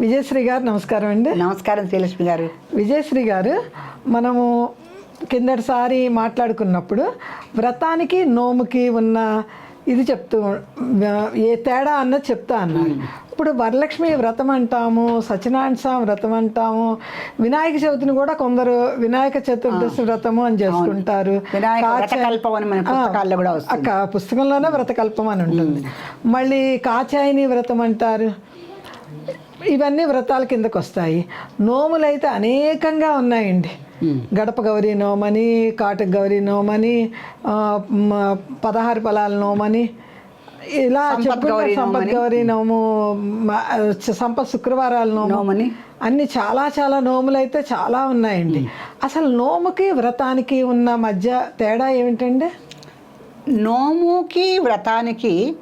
విజయశ్రీ గారు నమస్కారం అండి. నమస్కారం శ్రీలక్ష్మి గారు. విజయశ్రీ గారు మనము కిందటిసారి మాట్లాడుకున్నప్పుడు వ్రతానికి నోముకి ఉన్న ఇది చెప్తూ ఏ తేడా అన్నది చెప్తా అన్నారు. ఇప్పుడు వరలక్ష్మి వ్రతం అంటాము సత్యనారాయణ స్వామి వ్రతం అంటాము వినాయక చవితిని కూడా కొందరు వినాయక చతుర్దశి వ్రతము అని చేసుకుంటారు. పుస్తకంలోనే వ్రతకల్పం అని ఉంటుంది. మళ్ళీ కాచాయిని వ్రతం అంటారు. ఇవన్నీ వ్రతాల కిందకు వస్తాయి. నోములు అయితే అనేకంగా ఉన్నాయండి. గడప గౌరీ నోమని కాటక గౌరీ నోమని పదహారు ఫలాల నోమని ఇలా చెప్పుకుంటే సంపత్ గౌరీ నోము సంపత్ శుక్రవారాల నోము. నోమని. అన్ని చాలా చాలా నోములు అయితే చాలా ఉన్నాయండి. అసలు నోముకి వ్రతానికి ఉన్న మధ్య తేడా ఏమిటండి? నోముకి వ్రతానికి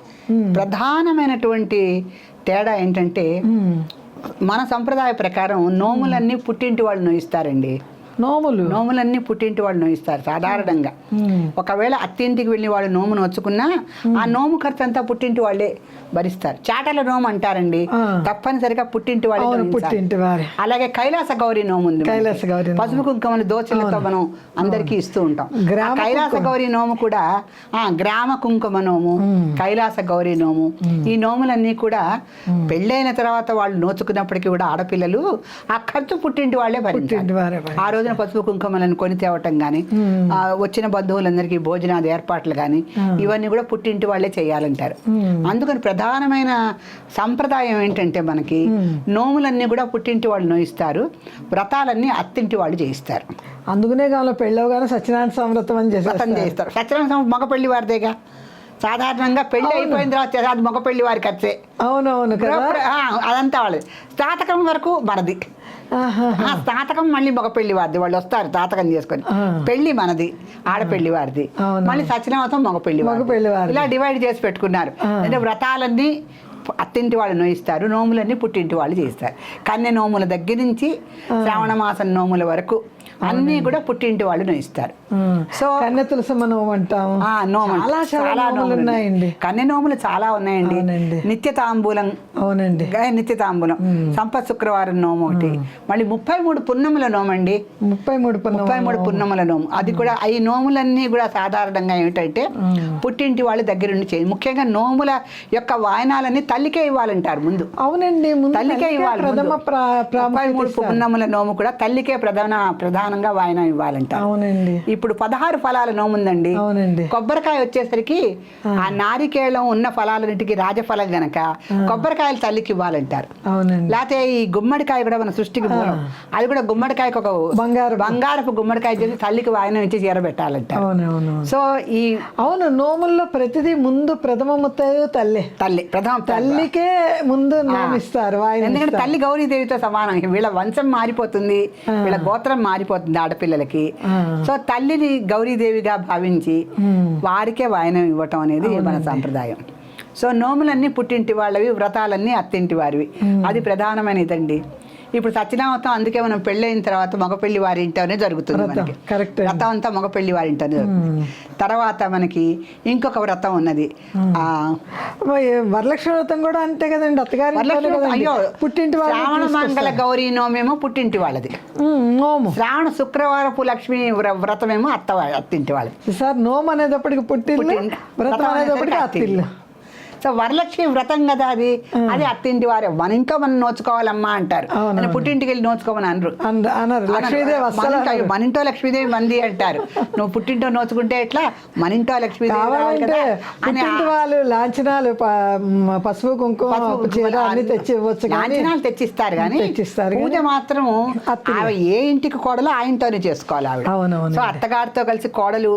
ప్రధానమైనటువంటి తేడా ఏంటంటే మన సంప్రదాయ ప్రకారం నోములన్నీ పుట్టింటి వాళ్ళు నోయిస్తారండి. నోములు. నోములన్నీ పుట్టింటి వాళ్ళు నోయిస్తారు సాధారణంగా. ఒకవేళ అత్తింటికి వెళ్ళి వాళ్ళు నోము నోచుకున్నా ఆ నోము ఖర్చు అంతా పుట్టింటి వాళ్ళే భరిస్తారు. చాటల నోము అంటారండి. తప్పనిసరిగా పుట్టింటి వాళ్ళే. పుట్టింటి అలాగే కైలాస గౌరి నోము ఉంది. కైలాస గౌరి. పసుపు కుంకుమలు దోచలతో మనం అందరికీ ఇస్తూ ఉంటాం. కైలాస గౌరి నోము కూడా ఆ గ్రామ కుంకుమ నోము కైలాస గౌరి నోము ఈ నోములన్నీ కూడా పెళ్ళైన తర్వాత వాళ్ళు నోచుకున్నప్పటికీ కూడా ఆడపిల్లలు ఆ ఖర్చు పుట్టింటి వాళ్ళే వారి. ఆ రోజున పసుపు కుంకుమలను కొని తేవటం కానీ వచ్చిన బంధువులందరికీ భోజనాది ఏర్పాట్లు కానీ ఇవన్నీ కూడా పుట్టింటి వాళ్ళే చేయాలంటారు. అందుకని ప్రధానమైన సంప్రదాయం ఏంటంటే మనకి నోములన్నీ కూడా పుట్టింటి వాళ్ళు నోయిస్తారు వ్రతాలన్నీ అత్తింటి వాళ్ళు చేయిస్తారు. అందుకనే కావాలి పెళ్ళవగానే సత్యనారాయణ స్వామి వ్రతం అని చేయిస్తారు. సత్యనారాయణ మగ పెళ్ళి వారిదేగా. సాధారణంగా పెళ్ళి అయిపోయిన తర్వాత చేసేది అది మగ పెళ్ళి వారి ఖర్చే. అవునవును అదంతా వాళ్ళది. స్నాతకం వరకు మనది. స్నాతకం మళ్ళీ మగ పెళ్ళి వారిది. వాళ్ళు వస్తారు తాతకం చేసుకొని. పెళ్ళి మనది ఆడపెళ్ళి వారిది. మళ్ళీ సత్యనామతం మగ పెళ్ళి మగ పెళ్ళి. ఇలా డివైడ్ చేసి పెట్టుకున్నారు. అంటే వ్రతాలన్నీ అత్తింటి వాళ్ళు నోయిస్తారు నోములన్నీ పుట్టింటి వాళ్ళు చేస్తారు. కన్య నోముల దగ్గర నుంచి శ్రావణ మాసం నోముల వరకు అన్నీ కూడా పుట్టింటి వాళ్ళు నోయిస్తారు. సో కన్నె తులసమ్మ నోమంటాం ఆ, నోములు. చాలా చాలా నోములు ఉన్నాయండి. కన్య నోములు చాలా ఉన్నాయండి. నిత్య తాంబూలం అవునండి. నిత్య తాంబూలం సంపత్ శుక్రవారం నోము ఒకటి. మళ్ళీ ముప్పై మూడు పున్నముల నోమండి. ముప్పై మూడు ముప్పై మూడు పున్నముల నోము. అది కూడా ఈ నోములన్నీ కూడా సాధారణంగా ఏమిటంటే పుట్టింటి వాళ్ళ దగ్గరుండి చేయి. ముఖ్యంగా నోముల యొక్క వాయనాలన్నీ తల్లికే ఇవ్వాలంటారు ముందు. అవునండి తల్లికే ఇవ్వాలి ప్రథమ. పున్నముల నోము కూడా తల్లికే ప్రధాన ప్రధానంగా వాయనం ఇవ్వాలంటారు అవునండి. ఇప్పుడు పదహారు ఫలాల నోము ఉందండి అవునండి. కొబ్బరికాయ వచ్చేసరికి ఆ. నారికేళం ఉన్న ఫలాలన్నిటికీ రాజఫలం గనక కొబ్బరికాయలు తల్లికి ఇవ్వాలంటారు. అవునండి. లేకపోతే ఈ గుమ్మడికాయ కూడా మన సృష్టికి మూలం అది కూడా గుమ్మడికాయకి ఒక బంగారు బంగారపు గుమ్మడికాయ చేసి తల్లికి వాయనం ఇచ్చి చేరబెట్టాలంటారు అవునవును సో ఈ అవును నోముల్లో ప్రతిదీ ముందు ప్రథమ ముత్తైదు తల్లి. తల్లి ప్రథమ తల్లికే ముందు నోమిస్తారు ఎందుకంటే తల్లి గౌరీదేవితో సమానం. వీళ్ళ వంశం మారిపోతుంది వీళ్ళ గోత్రం మారిపోతుంది. ఆడపిల్లలకి. సో తల్లిని గౌరీదేవిగా భావించి వారికే వాయనం ఇవ్వటం అనేది మన సంప్రదాయం. సో నోములన్నీ పుట్టింటి వాళ్ళవి వ్రతాలన్నీ అత్తింటి వారివి. అది ప్రధానమైన ఇదండి ఇప్పుడు సత్యనామతం అందుకే మనం పెళ్ళైన తర్వాత మగ పెళ్ళి వారి ఇంట్లోనే జరుగుతుంది మనకి. కరెక్ట్. వ్రతం అంతా మగ పెళ్ళి వారి ఇంట్లోనే జరుగుతుంది. తర్వాత మనకి ఇంకొక వ్రతం ఉన్నది. ఆ వరలక్ష్మి వ్రతం కూడా అంతే కదండి అత్తగారి. అయ్యో పుట్టింటి శ్రావణ మంగళ గౌరీ నోమేమో పుట్టింటి వాళ్ళది. శ్రావణ శుక్రవారపు లక్ష్మి వ్ర- వ్రతమేమో అత్త అత్తింటి వాళ్ళది. సార్ నోము అనేటప్పటికి పుట్టిల్లు. వ్రతం అనేటప్పటికి అత్తిల్లు. సో వరలక్ష్మి వ్రతం కదా అది. అది అత్తింటి వారే. మన ఇంట్లో మనం నోచుకోవాలమ్మా అంటారు. పుట్టింటికి వెళ్ళి నోచుకోమని అనరు. లక్ష్మీదేవి మన ఇంట్లో లక్ష్మీదేవి మంది అంటారు. నువ్వు పుట్టింటో నోచుకుంటే ఎట్లా? మన ఇంట్లో లక్ష్మీదేవి వాళ్ళు లాంఛనాలు పసుపు కుంకుమ అన్ని తెచ్చి లాంఛనాలు తెచ్చిస్తారు కానీ తెచ్చిస్తారు పూజ మాత్రం ఏ ఇంటికి కోడలో ఆ ఇంట్లోనే చేసుకోవాలి ఆవిడ. సో అత్తగారితో కలిసి కోడలు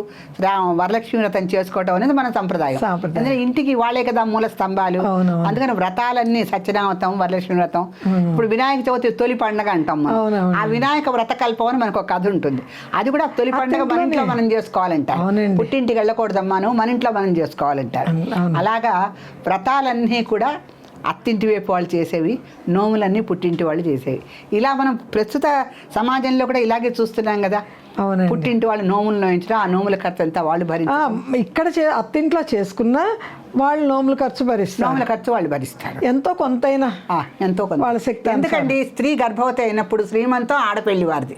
వరలక్ష్మి వ్రతం చేసుకోవటం అనేది మన సంప్రదాయం. ఇంటికి వాళ్ళే కదా మూల స్తంభాలు. అందుకని వ్రతాలన్నీ సత్యనామతం వరలక్ష్మి వ్రతం ఇప్పుడు వినాయక చవితి తొలి పండగ అంటాం మనం. ఆ వినాయక వ్రత కల్పం అని మనకు ఒక కథ ఉంటుంది అది కూడా తొలి పండగ మన ఇంట్లో మనం చేసుకోవాలంటారు. పుట్టింటికి వెళ్ళకూడదమ్మాను మన ఇంట్లో మనం చేసుకోవాలంటారు. అలాగా వ్రతాలన్నీ కూడా అత్తింటి వైపు వాళ్ళు చేసేవి నోములన్నీ పుట్టింటి వాళ్ళు చేసేవి. ఇలా మనం ప్రస్తుత సమాజంలో కూడా ఇలాగే చూస్తున్నాం కదా. పుట్టింటి వాళ్ళు నోములు నోయించడం ఆ నోముల ఖర్చు అంతా వాళ్ళు భరించి ఆ, ఇక్కడ చే అత్తింట్లో చేసుకున్నా వాళ్ళు నోములు ఖర్చు భరిస్తారు. నోముల ఖర్చు వాళ్ళు భరిస్తారు. ఎంతో కొంతైనా ఎంతో కొంత. వాళ్ళ శక్తి ఎందుకండి? స్త్రీ గర్భవతి అయినప్పుడు శ్రీమంతం ఆడపెళ్ళి వారిది.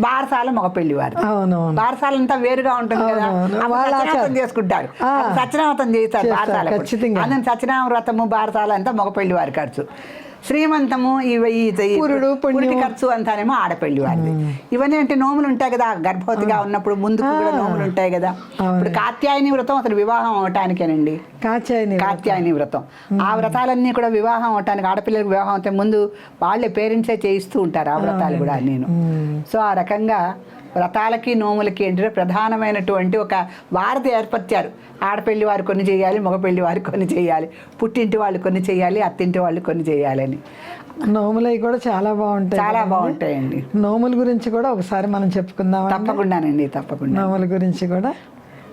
బారసాల మగ పెళ్ళి అవునవును. బారసాల అంతా వేరుగా ఉంటుంది కదా. సత్యనామతం. చేసుకుంటారు. సత్యనామతం చేస్తారు బారసాల. అందుకని సత్యనామ వ్రతము బారసాల అంతా మగ పెళ్ళి వారి ఖర్చు. శ్రీమంతము పురుడు. పురిటి ఖర్చు అంతానేమో ఆడపెళ్ళి వారిది. ఇవన్నీ అంటే నోములు ఉంటాయి కదా గర్భవతిగా ఉన్నప్పుడు ముందుకు కూడా నోములు ఉంటాయి కదా. ఇప్పుడు కాత్యాయని వ్రతం అసలు వివాహం అవటానికేనండి. కాచాయని కాత్యాయని వ్రతం. ఆ వ్రతాలన్నీ కూడా వివాహం అవటానికి ఆడపిల్లలకు వివాహం అవుతే ముందు వాళ్ళే పేరెంట్సే చేయిస్తూ ఉంటారు ఆ వ్రతాలు కూడా నేను. సో ఆ రకంగా వ్రతాలకి నోములకి ఏంటంటే ప్రధానమైనటువంటి ఒక వారధి ఏర్పరిచారు. ఆడపెళ్ళి వారు కొన్ని చేయాలి మగపెళ్ళి వారు కొన్ని చేయాలి. పుట్టింటి వాళ్ళు కొన్ని చేయాలి అత్తింటి వాళ్ళు కొన్ని చేయాలని. నోములవి కూడా చాలా బాగుంటాయి చాలా బాగుంటాయండి. నోముల గురించి కూడా ఒకసారి మనం చెప్పుకుందాం తప్పకుండానండి తప్పకుండా నోముల గురించి కూడా?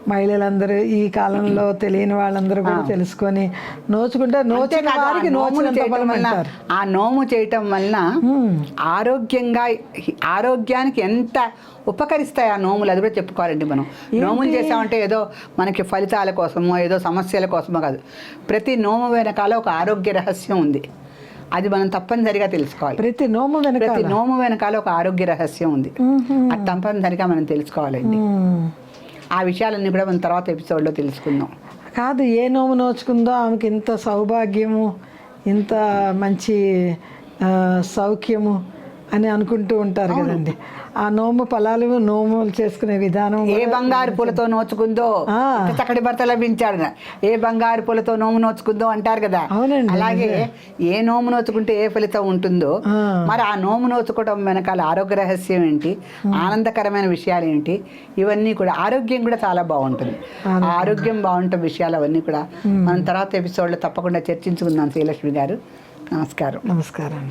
మహిళలందరూ ఈ కాలంలో తెలియని వాళ్ళందరూ కూడా తెలుసుకొని నోచుకుంటే నోచిన ఆ వారికి చేయటం వలన అంటారు ఆ నోము చేయటం వలన ఆరోగ్యంగా ఆరోగ్యానికి ఎంత ఉపకరిస్తాయి ఆ నోములు? అది కూడా చెప్పుకోవాలండి మనం. నోములు చేసామంటే ఏదో మనకి ఫలితాల కోసమో ఏదో సమస్యల కోసమో కాదు. ప్రతి నోము వెనకాల ఒక ఆరోగ్య రహస్యం ఉంది. అది మనం తప్పనిసరిగా తెలుసుకోవాలి. ప్రతి నోము వెనక ప్రతి నోము వెనకాల ఒక ఆరోగ్య రహస్యం ఉంది. అది తప్పనిసరిగా మనం తెలుసుకోవాలండి. ఆ విషయాలన్నీ కూడా మనం తర్వాత ఎపిసోడ్లో తెలుసుకుందాం. కాదు ఏ నోము నోచుకుందో ఆమెకి ఇంత సౌభాగ్యము ఇంత మంచి సౌఖ్యము అని అనుకుంటూ ఉంటారు కదండి. ఆ నోము ఫలాలు నోములు చేసుకునే విధానం ఏ బంగారు పూలతో నోచుకుందో చక్కటి భర్త లభించాడు. ఏ బంగారు పూలతో నోము నోచుకుందో అంటారు కదా. అవునండి, అలాగే ఏ నోము నోచుకుంటే ఏ ఫలితం ఉంటుందో. మరి ఆ నోము నోచుకోవడం వెనకాల ఆరోగ్య రహస్యం ఏంటి? ఆనందకరమైన విషయాలు ఏంటి? ఇవన్నీ కూడా ఆరోగ్యం కూడా చాలా బాగుంటుంది. ఆరోగ్యం. బాగుంటే విషయాలు అవన్నీ కూడా మనం తర్వాత ఎపిసోడ్లో తప్పకుండా చర్చించుకుందాం శ్రీలక్ష్మి గారు. నమస్కారం. నమస్కారం.